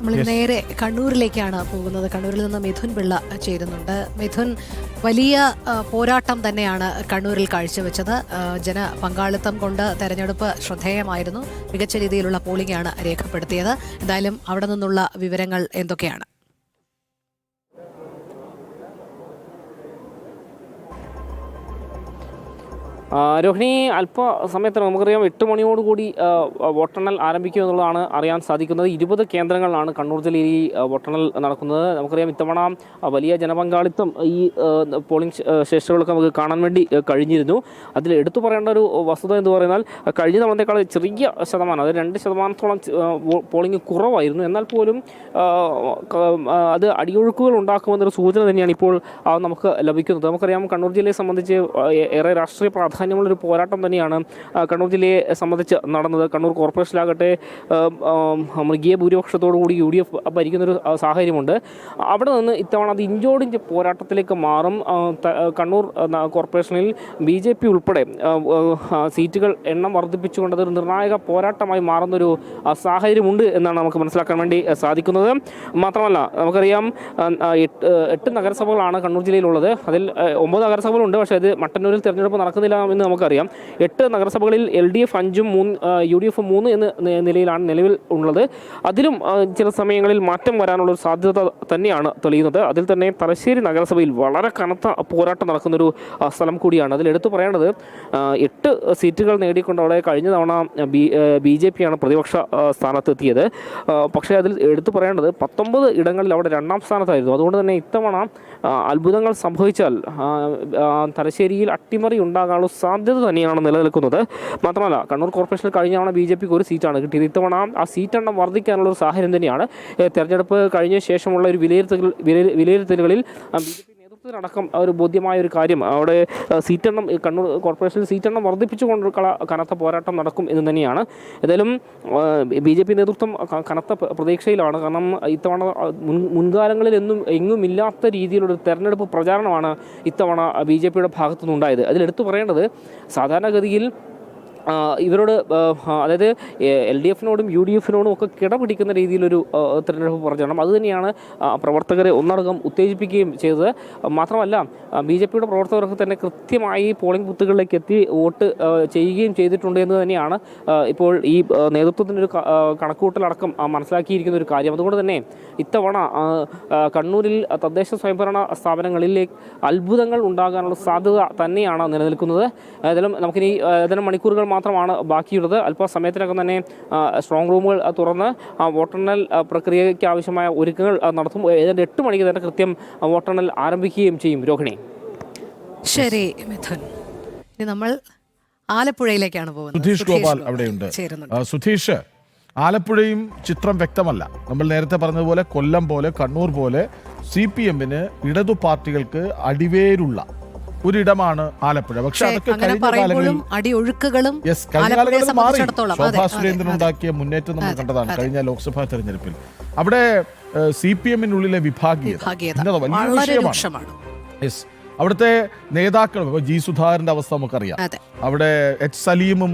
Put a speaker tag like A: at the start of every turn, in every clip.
A: നമ്മൾ നേരെ കണ്ണൂരിലേക്കാണ് പോകുന്നത്. കണ്ണൂരിൽ നിന്ന് മിഥുൻ പിള്ള ചേരുന്നുണ്ട്. മിഥുൻ വലിയ പോരാട്ടം തന്നെയാണ് കണ്ണൂരിൽ കാഴ്ചവെച്ചത്. ജന പങ്കാളിത്തം കൊണ്ട് തെരഞ്ഞെടുപ്പ് ശ്രദ്ധേയമായിരുന്നു. മികച്ച രീതിയിലുള്ള പോളിംഗ് ആണ് രേഖപ്പെടുത്തിയത്. എന്തായാലും അവിടെ നിന്നുള്ള വിവരങ്ങൾ എന്തൊക്കെയാണ്?
B: രോഹിണി അല്പ സമയത്തിന് നമുക്കറിയാം എട്ട് മണിയോടുകൂടി കൂടി വോട്ടെണ്ണൽ ആരംഭിക്കും എന്നുള്ളതാണ് അറിയാൻ സാധിക്കുന്നത്. ഇരുപത് കേന്ദ്രങ്ങളിലാണ് കണ്ണൂർ ജില്ലയിൽ ഈ വോട്ടെണ്ണൽ നടക്കുന്നത്. നമുക്കറിയാം ഇത്തവണ വലിയ ജനപങ്കാളിത്തം ഈ പോളിംഗ് ശേഷികളൊക്കെ നമുക്ക് കാണാൻ വേണ്ടി കഴിഞ്ഞിരുന്നു. അതിൽ എടുത്തു പറയേണ്ട ഒരു വസ്തുത എന്ന് പറഞ്ഞാൽ കഴിഞ്ഞ തവണത്തേക്കാൾ ചെറിയ ശതമാനം അതായത് രണ്ട് ശതമാനത്തോളം പോളിംഗ് കുറവായിരുന്നു. എന്നാൽ പോലും അത് അടിയൊഴുക്കുകൾ ഉണ്ടാക്കുമെന്നൊരു സൂചന തന്നെയാണ് ഇപ്പോൾ നമുക്ക് ലഭിക്കുന്നത്. നമുക്കറിയാം കണ്ണൂർ ജില്ലയെ സംബന്ധിച്ച് ഏറെ രാഷ്ട്രീയ പ്രാധാന്യമുള്ളൊരു പോരാട്ടം തന്നെയാണ് കണ്ണൂർ ജില്ലയെ സംബന്ധിച്ച് നടന്നത്. കണ്ണൂർ കോർപ്പറേഷനിലാകട്ടെ മൃഗീയ ഭൂരിപക്ഷത്തോടു കൂടി യു ഡി എഫ് ഭരിക്കുന്നൊരു സാഹചര്യമുണ്ട്. അവിടെ നിന്ന് ഇത്തവണ അത് ഇഞ്ചോടിഞ്ച് പോരാട്ടത്തിലേക്ക് മാറും. കണ്ണൂർ കോർപ്പറേഷനിൽ ബി ജെ പി ഉൾപ്പെടെ സീറ്റുകൾ എണ്ണം വർദ്ധിപ്പിച്ചുകൊണ്ട് അതൊരു നിർണായക പോരാട്ടമായി മാറുന്നൊരു സാഹചര്യമുണ്ട് എന്നാണ് നമുക്ക് മനസ്സിലാക്കാൻ വേണ്ടി സാധിക്കുന്നത്. മാത്രമല്ല നമുക്കറിയാം എട്ട് നഗരസഭകളാണ് കണ്ണൂർ ജില്ലയിലുള്ളത്. അതിൽ ഒമ്പത് നഗരസഭകളുണ്ട്. പക്ഷേ അത് മട്ടന്നൂരിൽ തിരഞ്ഞെടുപ്പ് നടക്കുന്നില്ല എന്ന് നമുക്കറിയാം. എട്ട് നഗരസഭകളിൽ എൽ ഡി എഫ് അഞ്ചും മൂന്ന് യു ഡി എഫ് മൂന്ന് എന്ന നിലയിലാണ് നിലവിൽ ഉള്ളത്. അതിലും ചില സമയങ്ങളിൽ മാറ്റം വരാനുള്ള ഒരു സാധ്യത തന്നെയാണ് തെളിയുന്നത്. അതിൽ തന്നെ തലശ്ശേരി നഗരസഭയിൽ വളരെ കനത്ത പോരാട്ടം നടക്കുന്നൊരു സ്ഥലം കൂടിയാണ്. അതിൽ എടുത്തു പറയേണ്ടത് എട്ട് സീറ്റുകൾ നേടിക്കൊണ്ട് അവിടെ കഴിഞ്ഞ തവണ ബി ബി ജെ പിയാണ് പ്രതിപക്ഷ സ്ഥാനത്തെത്തിയത്. പക്ഷേ അതിൽ എടുത്തു പറയേണ്ടത് പത്തൊമ്പത് ഇടങ്ങളിൽ അവിടെ രണ്ടാം സ്ഥാനത്തായിരുന്നു. അതുകൊണ്ട് തന്നെ ഇത്തവണ അത്ഭുതങ്ങൾ സംഭവിച്ചാൽ തലശ്ശേരിയിൽ അട്ടിമറി ഉണ്ടാകാനുള്ള സാധ്യത തന്നെയാണ് നിലനിൽക്കുന്നത്. മാത്രമല്ല കണ്ണൂർ കോർപ്പറേഷനിൽ കഴിഞ്ഞ തവണ ബി ജെ പിക്ക് ഒരു സീറ്റാണ് കിട്ടിയത്. ഇത്തവണ ആ സീറ്റെണ്ണം വർദ്ധിക്കാനുള്ള ഒരു സാഹചര്യം തന്നെയാണ്. തെരഞ്ഞെടുപ്പ് കഴിഞ്ഞ ശേഷമുള്ള ഒരു വിലയിരുത്തൽ വിലയിരുത്തലുകളിൽ ബി ജെ പി നേതൃത്വത്തിനടക്കം ഒരു ബോധ്യമായ ഒരു കാര്യം. അവിടെ സീറ്റെണ്ണം കണ്ണൂർ കോർപ്പറേഷനിൽ സീറ്റെണ്ണം വർദ്ധിപ്പിച്ചുകൊണ്ട് കനത്ത പോരാട്ടം നടക്കും എന്ന് തന്നെയാണ്. ഏതായാലും ബി ജെ പി നേതൃത്വം കനത്ത പ്രതീക്ഷയിലാണ്. കാരണം ഇത്തവണ മുൻകാലങ്ങളിൽ എന്നും എങ്ങും ഇല്ലാത്ത രീതിയിലുള്ള തെരഞ്ഞെടുപ്പ് പ്രചാരണമാണ് ഇത്തവണ ബി ജെ പിയുടെ ഭാഗത്തുനിന്നുണ്ടായത്. അതിലെടുത്തു പറയേണ്ടത് സാധാരണഗതിയിൽ ഇവരോട് അതായത് എൽ ഡി എഫിനോടും യു ഡി എഫിനോടും ഒക്കെ കിടപിടിക്കുന്ന രീതിയിലൊരു തെരഞ്ഞെടുപ്പ് പ്രചരണം. അതുതന്നെയാണ് പ്രവർത്തകരെ ഒന്നടങ്കം ഉത്തേജിപ്പിക്കുകയും ചെയ്തത്. മാത്രമല്ല ബി ജെ പിയുടെ പ്രവർത്തകർക്ക് തന്നെ കൃത്യമായി പോളിംഗ് ബൂത്തുകളിലേക്ക് എത്തി വോട്ട് ചെയ്യുകയും ചെയ്തിട്ടുണ്ട് എന്ന് തന്നെയാണ് ഇപ്പോൾ ഈ നേതൃത്വത്തിന്റെ ഒരു കണക്കുകൂട്ടലടക്കം മനസ്സിലാക്കിയിരിക്കുന്ന ഒരു കാര്യം. അതുകൊണ്ട് തന്നെ ഇത്തവണ കണ്ണൂരിൽ തദ്ദേശ സ്വയംഭരണ സ്ഥാപനങ്ങളിലേക്ക് അത്ഭുതങ്ങൾ ഉണ്ടാകാനുള്ള സാധ്യത തന്നെയാണ് നിലനിൽക്കുന്നത്. ഏതായാലും നമുക്കിനി ഏതാനും മണിക്കൂറുകൾ മാത്രമാണ് ബാക്കിയുള്ളത്. അല്പസമയത്തിനകം തന്നെ സ്ട്രോങ് റൂമുകൾ തുറന്ന് വോട്ടെണ്ണൽ പ്രക്രിയയ്ക്ക് ആവശ്യമായ ഒരുക്കങ്ങൾ നടത്തും. ഏതാണ്ട് എട്ട് മണിക്ക് തന്നെ കൃത്യം വോട്ടെണ്ണൽ ആരംഭിക്കുകയും ചെയ്യും രോഹിണി.
A: ശരി മിഥുൻ. ഇനി നമ്മൾ ആലപ്പുഴയിലേക്കാണ് പോകുന്നത്.
C: സുധീഷ് ഗോപാൽ അവിടെയുണ്ട് സുധീഷ് ആലപ്പുഴയും ചിത്രം വ്യക്തമല്ല. നമ്മൾ നേരത്തെ പറഞ്ഞതുപോലെ കൊല്ലം പോലെ കണ്ണൂർ പോലെ സി പി എമ്മിന് ഇടതു പാർട്ടികൾക്ക് അടിവേരുള്ള ഒരിടമാണ് ആലപ്പുഴ. പക്ഷെ അതൊക്കെ കഴിഞ്ഞ കാലങ്ങളിൽ മാറി ശോഭാ സുരേന്ദ്രൻ ഉണ്ടാക്കിയ മുന്നേറ്റം നമ്മൾ കണ്ടതാണ് കഴിഞ്ഞ ലോക്സഭാ തെരഞ്ഞെടുപ്പിൽ. അവിടെ സി പി എമ്മിനുള്ളിലെ വിഭാഗീയത വലിയ വിഷയമാണ്. യെസ് അവിടുത്തെ നേതാക്കൾ ജി സുധാകരന്റെ അവസ്ഥ നമുക്കറിയാം. അവിടെ എച്ച് സലീമും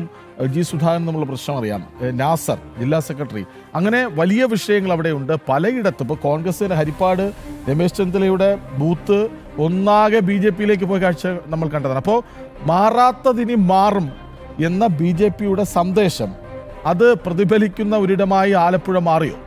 C: ജി സുധാകരൻ തമ്മിലുള്ള പ്രശ്നം അറിയാം. നാസർ ജില്ലാ സെക്രട്ടറി. അങ്ങനെ വലിയ വിഷയങ്ങൾ അവിടെയുണ്ട്. പലയിടത്തും ഇപ്പോൾ കോൺഗ്രസിന്റെ ഹരിപ്പാട് രമേശ് ചെന്നിത്തലയുടെ ബൂത്ത് ഒന്നാകെ ബി ജെ പിയിലേക്ക് പോയ കാഴ്ച നമ്മൾ കണ്ടതാണ്. അപ്പോൾ മാറാത്തതിനി മാറും എന്ന ബി ജെ പിയുടെ സന്ദേശം അത് പ്രതിഫലിക്കുന്ന ഒരിടമായി ആലപ്പുഴ മാറിയോ?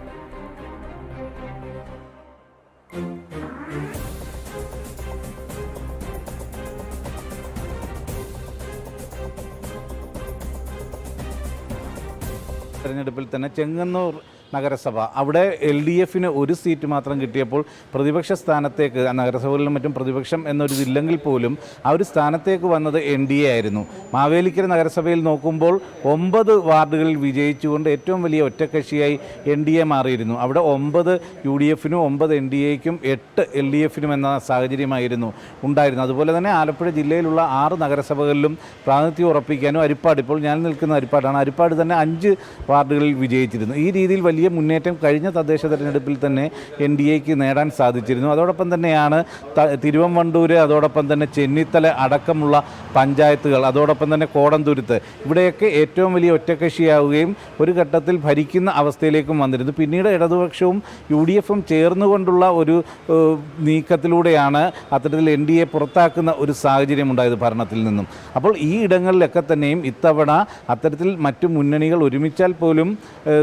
D: തെരഞ്ഞെടുപ്പിൽ തന്നെ ചെങ്ങന്നൂർ നഗരസഭ. അവിടെ എൽ ഡി എഫിന് ഒരു സീറ്റ് മാത്രം കിട്ടിയപ്പോൾ പ്രതിപക്ഷ സ്ഥാനത്തേക്ക് നഗരസഭകളിലും മറ്റും പ്രതിപക്ഷം എന്നൊരു ഇല്ലെങ്കിൽ പോലും ആ ഒരു സ്ഥാനത്തേക്ക് വന്നത് എൻ ഡി എ ആയിരുന്നു. മാവേലിക്കര നഗരസഭയിൽ നോക്കുമ്പോൾ ഒമ്പത് വാർഡുകളിൽ വിജയിച്ചുകൊണ്ട് ഏറ്റവും വലിയ ഒറ്റക്കക്ഷിയായി എൻ ഡി എ മാറിയിരുന്നു. അവിടെ ഒമ്പത് യു ഡി എഫിനും ഒമ്പത് എൻ ഡി എക്കും എട്ട് എൽ ഡി എഫിനും എന്ന സാഹചര്യമായിരുന്നു ഉണ്ടായിരുന്നു അതുപോലെ തന്നെ ആലപ്പുഴ ജില്ലയിലുള്ള ആറ് നഗരസഭകളിലും പ്രാതിനിധ്യം ഉറപ്പിക്കാനും അരിപ്പാട് ഇപ്പോൾ ഞാൻ നിൽക്കുന്ന അരിപ്പാടാണ്. അരിപ്പാട് തന്നെ അഞ്ച് വാർഡുകളിൽ വിജയിച്ചിരുന്നു. ഈ രീതിയിൽ വലിയ വലിയ മുന്നേറ്റം കഴിഞ്ഞ തദ്ദേശ തെരഞ്ഞെടുപ്പിൽ തന്നെ എൻ ഡി എക്ക് നേടാൻ സാധിച്ചിരുന്നു. അതോടൊപ്പം തന്നെയാണ് തിരുവമ്പണ്ടൂർ അതോടൊപ്പം തന്നെ ചെന്നിത്തല അടക്കമുള്ള പഞ്ചായത്തുകൾ അതോടൊപ്പം തന്നെ കോടന്തുരുത്ത്. ഇവിടെയൊക്കെ ഏറ്റവും വലിയ ഒറ്റക്കക്ഷിയാവുകയും ഒരു ഘട്ടത്തിൽ ഭരിക്കുന്ന അവസ്ഥയിലേക്കും വന്നിരുന്നു. പിന്നീട് ഇടതുപക്ഷവും യു ഡി എഫും ചേർന്നുകൊണ്ടുള്ള ഒരു നീക്കത്തിലൂടെയാണ് അത്തരത്തിൽ എൻ ഡി എ പുറത്താക്കുന്ന ഒരു സാഹചര്യം ഉണ്ടായത് ഭരണത്തിൽ നിന്നും. അപ്പോൾ ഈ ഇടങ്ങളിലൊക്കെ തന്നെയും ഇത്തവണ അത്തരത്തിൽ മറ്റു മുന്നണികൾ ഒരുമിച്ചാൽ പോലും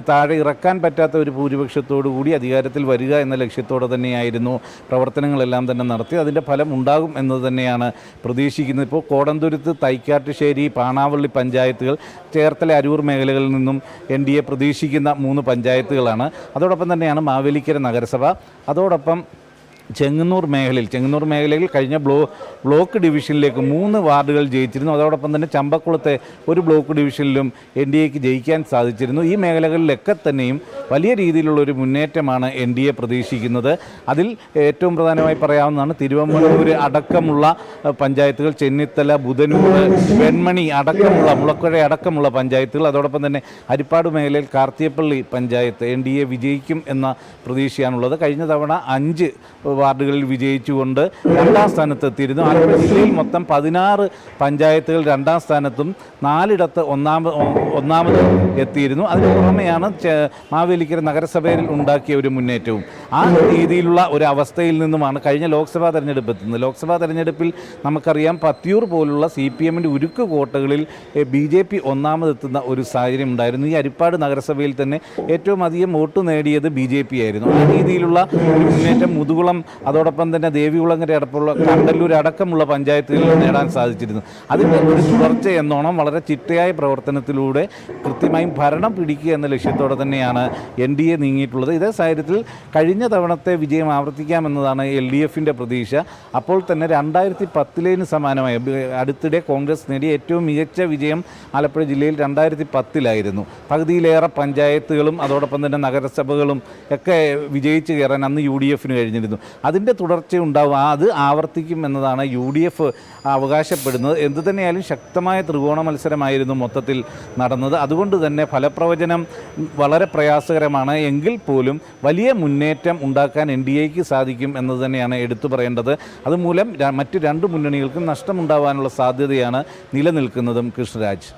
D: താഴെ ഇറക്കാൻ പറ്റാത്ത ഒരു ഭൂരിപക്ഷത്തോടു കൂടി അധികാരത്തിൽ വരിക എന്ന ലക്ഷ്യത്തോടെ തന്നെയായിരുന്നു പ്രവർത്തനങ്ങളെല്ലാം തന്നെ നടത്തി അതിന്റെ ഫലം ഉണ്ടാകും എന്ന് തന്നെയാണ് പ്രതീക്ഷിക്കുന്നത്. ഇപ്പോൾ കോടന്തുരുത്ത് തൈക്കാട്ടുശ്ശേരി പാണാവള്ളി പഞ്ചായത്തുകൾ ചേർത്തല അരൂർ മേഖലകളിൽ നിന്നും എൻ ഡി എ പ്രതീക്ഷിക്കുന്ന മൂന്ന് പഞ്ചായത്തുകളാണ്. അതോടൊപ്പം തന്നെയാണ് മാവേലിക്കര നഗരസഭ. അതോടൊപ്പം ചെങ്ങന്നൂർ മേഖലയിൽ ചെങ്ങന്നൂർ മേഖലയിൽ കഴിഞ്ഞ ബ്ലോ ബ്ലോക്ക് ഡിവിഷനിലേക്ക് മൂന്ന് വാർഡുകൾ ജയിച്ചിരുന്നു. അതോടൊപ്പം തന്നെ ചമ്പക്കുളത്തെ ഒരു ബ്ലോക്ക് ഡിവിഷനിലും എൻ ഡി എക്ക് ജയിക്കാൻ സാധിച്ചിരുന്നു. ഈ മേഖലകളിലൊക്കെ തന്നെയും വലിയ രീതിയിലുള്ള ഒരു മുന്നേറ്റമാണ് എൻ ഡി എ പ്രതീക്ഷിക്കുന്നത്. അതിൽ ഏറ്റവും പ്രധാനമായി പറയാവുന്നതാണ് തിരുവമ്പൂർ അടക്കമുള്ള പഞ്ചായത്തുകൾ ചെന്നിത്തല ബുധനൂർ വെൺമണി അടക്കമുള്ള മുളക്കുഴ അടക്കമുള്ള പഞ്ചായത്തുകൾ അതോടൊപ്പം തന്നെ ഹരിപ്പാട് മേഖലയിൽ Karthikappally panchayat N D A വിജയിക്കും എന്ന പ്രതീക്ഷയാണുള്ളത്. കഴിഞ്ഞ തവണ അഞ്ച് വാർഡുകളിൽ വിജയിച്ചുകൊണ്ട് രണ്ടാം സ്ഥാനത്ത് എത്തിയിരുന്നു ആലപ്പുഴ ജില്ലയിൽ മൊത്തം പതിനാറ് പഞ്ചായത്തുകൾ രണ്ടാം സ്ഥാനത്തും നാലിടത്ത് ഒന്നാമത് ഒന്നാമത് എത്തിയിരുന്നു. അതിന് പുറമെയാണ് മാവേലിക്കര നഗരസഭയിൽ ഉണ്ടാക്കിയ ഒരു മുന്നേറ്റവും. ആ രീതിയിലുള്ള ഒരു അവസ്ഥയിൽ നിന്നുമാണ് കഴിഞ്ഞ ലോക്സഭാ തെരഞ്ഞെടുപ്പ് എത്തുന്നത്. ലോക്സഭാ തെരഞ്ഞെടുപ്പിൽ നമുക്കറിയാം പത്തിയൂർ പോലുള്ള സി പി എമ്മിന്റെ ഉരുക്ക് കോട്ടകളിൽ ബി ജെ പി ഒന്നാമതെത്തുന്ന ഒരു സാഹചര്യം ഉണ്ടായിരുന്നു. ഈ അരിപ്പാട് നഗരസഭയിൽ തന്നെ ഏറ്റവും അധികം വോട്ട് നേടിയത് ബി ജെ പി ആയിരുന്നു. ആ രീതിയിലുള്ള മുന്നേറ്റം മുതുകുളം അതോടൊപ്പം തന്നെ ദേവികുളങ്ങര അടപ്പുള്ള കണ്ടല്ലൂർ അടക്കമുള്ള പഞ്ചായത്തുകളിൽ നേടാൻ സാധിച്ചിരുന്നു. അതിന്റെ ഒരു തുടർച്ച എന്നോണം വളരെ ചിട്ടയായ പ്രവർത്തനത്തിലൂടെ കൃത്യമായും ഭരണം പിടിക്കുക എന്ന ലക്ഷ്യത്തോടെ തന്നെയാണ് എൻ ഡി എ നീങ്ങിയിട്ടുള്ളത്. ഇതേ സാഹചര്യത്തിൽ കഴിഞ്ഞ തവണത്തെ വിജയം ആവർത്തിക്കാമെന്നതാണ് എൽ ഡി എഫിന്റെ പ്രതീക്ഷ. അപ്പോൾ തന്നെ രണ്ടായിരത്തി പത്തിലേന് സമാനമായി അടുത്തിടെ കോൺഗ്രസ് നേടിയ ഏറ്റവും മികച്ച വിജയം ആലപ്പുഴ ജില്ലയിൽ രണ്ടായിരത്തി പത്തിലായിരുന്നു പകുതിയിലേറെ പഞ്ചായത്തുകളും അതോടൊപ്പം തന്നെ നഗരസഭകളും ഒക്കെ വിജയിച്ച് കയറാൻ അന്ന് യു ഡി എഫിന് കഴിഞ്ഞിരുന്നു. അതിന്റെ തുടർച്ച ഉണ്ടാവും. അത് ആവർത്തിക്കും എന്നതാണ് യു ഡി എഫ് അവകാശപ്പെടുന്നത്. എന്തു തന്നെയായാലും ശക്തമായ ത്രികോണ മത്സരമായിരുന്നു മൊത്തത്തിൽ നടന്നത്. അതുകൊണ്ട് തന്നെ ഫലപ്രവചനം വളരെ പ്രയാസകരമാണ്. എങ്കിൽ പോലും വലിയ മുന്നേറ്റം ഉണ്ടാക്കാൻ എൻ ഡി എക്ക് സാധിക്കും എന്നത് തന്നെയാണ് എടുത്തു പറയേണ്ടത്. അതുമൂലം മറ്റ് രണ്ട് മുന്നണികൾക്കും നഷ്ടമുണ്ടാവാനുള്ള സാധ്യതയാണ് നിലനിൽക്കുന്നതും കൃഷ്ണരാജ്.